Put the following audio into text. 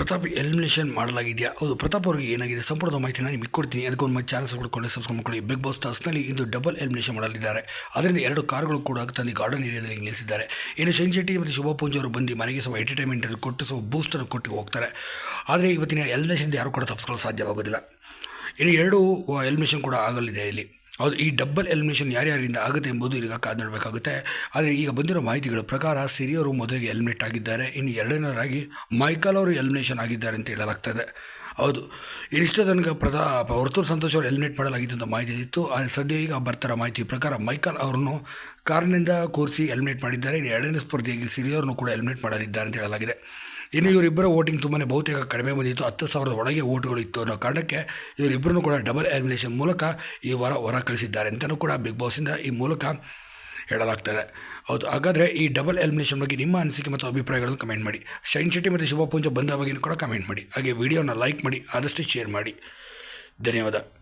Pratap elimination ಮಾಡಲಾಗಿದೆಯಾ? ಹೌದು, ಪ್ರತಾಪ್ ಅವರಿಗೆ ಏನಾಗಿದೆ? ಸಂಪೂರ್ಣ ನಾನು ನಿಮಗೆ ಕೊಡ್ತೀನಿ. ಅದಕ್ಕೊಂದು ಮತ್ತೆ ಚಾನಲ್ಸ್ ಕೊಡ್ಕೊಂಡು ಸಬ್ಸ್ಕ್ರೈಬ್ ಮಾಡ್ಕೊಳ್ಳಿ ಬಿಗ್ ಬಾಸ್ ಟಾಸ್ನಲ್ಲಿ ಇಂದು ಡಬಲ್ ಎಲಿಮಿನೇಷನ್ ಮಾಡಲಿದ್ದಾರೆ. ಅದರಿಂದ ಎರಡು ಕಾರ್ಗಳು ಕೂಡ ತಂದು ಗಾರ್ಡನ್ ಏರಿಯಾದಲ್ಲಿ ನಿಲ್ಲಿಸಿದ್ದಾರೆ ಇನ್ನು ಶೈನ್ ಶೆಟ್ಟಿ ಮತ್ತು ಶುಭ ಪೂಂಜ್ ಅವರು ಬಂದು ಮನೆಗೆ ಸ್ವಲ್ಪ ಎಂಟರ್ಟೈನ್ಮೆಂಟ್ ಕೊಟ್ಟು, ಸ್ವಲ್ಪ ಬೂಸ್ಟರ್ ಕೊಟ್ಟು ಹೋಗ್ತಾರೆ. ಆದರೆ ಇವತ್ತಿನ ಎಲಿಮಿನೇಷನ್ ಯಾರು ಕೂಡ ತಪ್ಪಿಸ್ಕೊಳ್ಳಲು ಸಾಧ್ಯವಾಗೋದಿಲ್ಲ. ಇನ್ನು ಎರಡು ಎಲಿಮಿನೇಷನ್ ಕೂಡ ಆಗಲಿದೆ ಇಲ್ಲಿ. ಹೌದು, ಈ ಡಬ್ಬಲ್ ಎಲಿಮಿನೇಷನ್ ಯಾರ್ಯಾರಿಂದ ಆಗುತ್ತೆ ಎಂಬುದು ಈಗ ಕಾದು ನೋಡಬೇಕಾಗುತ್ತೆ. ಆದರೆ ಈಗ ಬಂದಿರೋ ಮಾಹಿತಿಗಳ ಪ್ರಕಾರ ಸಿರಿಯವರು ಮೊದಲಿಗೆ ಎಲಿಮಿನೇಟ್ ಆಗಿದ್ದಾರೆ. ಇನ್ನು ಎರಡನೇವರಾಗಿ ಮೈಕಲ್ ಅವರು ಎಲಿಮಿನೇಷನ್ ಆಗಿದ್ದಾರೆ ಅಂತ ಹೇಳಲಾಗ್ತದೆ. ಹೌದು. ಇನಿಷ್ಟ ತನಕ ಪ್ರಧಾ ಹೊರತೂರು ಸಂತೋಷ್ ಅವರು ಎಲಿಮಿನೇಟ್ ಮಾಡಲಾಗಿತ್ತು ಅಂತ ಮಾಹಿತಿ ಇತ್ತು. ಸದ್ಯ ಈಗ ಬರ್ತಾರ ಮಾಹಿತಿ ಪ್ರಕಾರ ಮೈಕಲ್ ಅವರನ್ನು ಕಾರ್ನಿಂದ ಕೂರಿಸಿ ಎಲಿಮಿನೇಟ್ ಮಾಡಿದ್ದಾರೆ. ಇನ್ನು ಎರಡನೇ ಸ್ಪರ್ಧೆಯಾಗಿ ಸಿರಿಯವ್ರನ್ನು ಕೂಡ ಎಲಿಮಿನೇಟ್ ಮಾಡಲಿದ್ದಾರೆ ಅಂತ ಹೇಳಲಾಗಿದೆ. ಇನ್ನು ಇವರಿಬ್ಬರ ವೋಟಿಂಗ್ ತುಂಬಾ ಬಹುತೇಕ ಕಡಿಮೆ ಬಂದಿತ್ತು. ಹತ್ತು ಸಾವಿರದ ಒಳಗೆ ವೋಟ್ಗಳು ಇತ್ತು ಅನ್ನೋ ಕಾರಣಕ್ಕೆ ಇವರಿಬ್ಬರನ್ನು ಕೂಡ ಡಬಲ್ ಎಲಿಮಿನೇಷನ್ ಮೂಲಕ ಈ ವಾರ ಹೊರ ಕಳಿಸಿದ್ದಾರೆ ಅಂತಲೂ ಕೂಡ ಬಿಗ್ ಬಾಸಿಂದ ಈ ಮೂಲಕ ಹೇಳಲಾಗ್ತದೆ. ಹೌದು, ಹಾಗಾದರೆ ಈ ಡಬಲ್ ಎಲಿಮಿನೇಷನ್ ಬಗ್ಗೆ ನಿಮ್ಮ ಅನಿಸಿಕೆ ಮತ್ತು ಅಭಿಪ್ರಾಯಗಳನ್ನು ಕಮೆಂಟ್ ಮಾಡಿ. ಶೈನ್ ಶೆಟ್ಟಿ ಮತ್ತು ಶಿವಪೂಂಜ ಬಂದ ಬಗ್ಗೆಯೂ ಕೂಡ ಕಮೆಂಟ್ ಮಾಡಿ. ಹಾಗೆ ವಿಡಿಯೋನ ಲೈಕ್ ಮಾಡಿ, ಆದಷ್ಟು ಶೇರ್ ಮಾಡಿ. ಧನ್ಯವಾದ.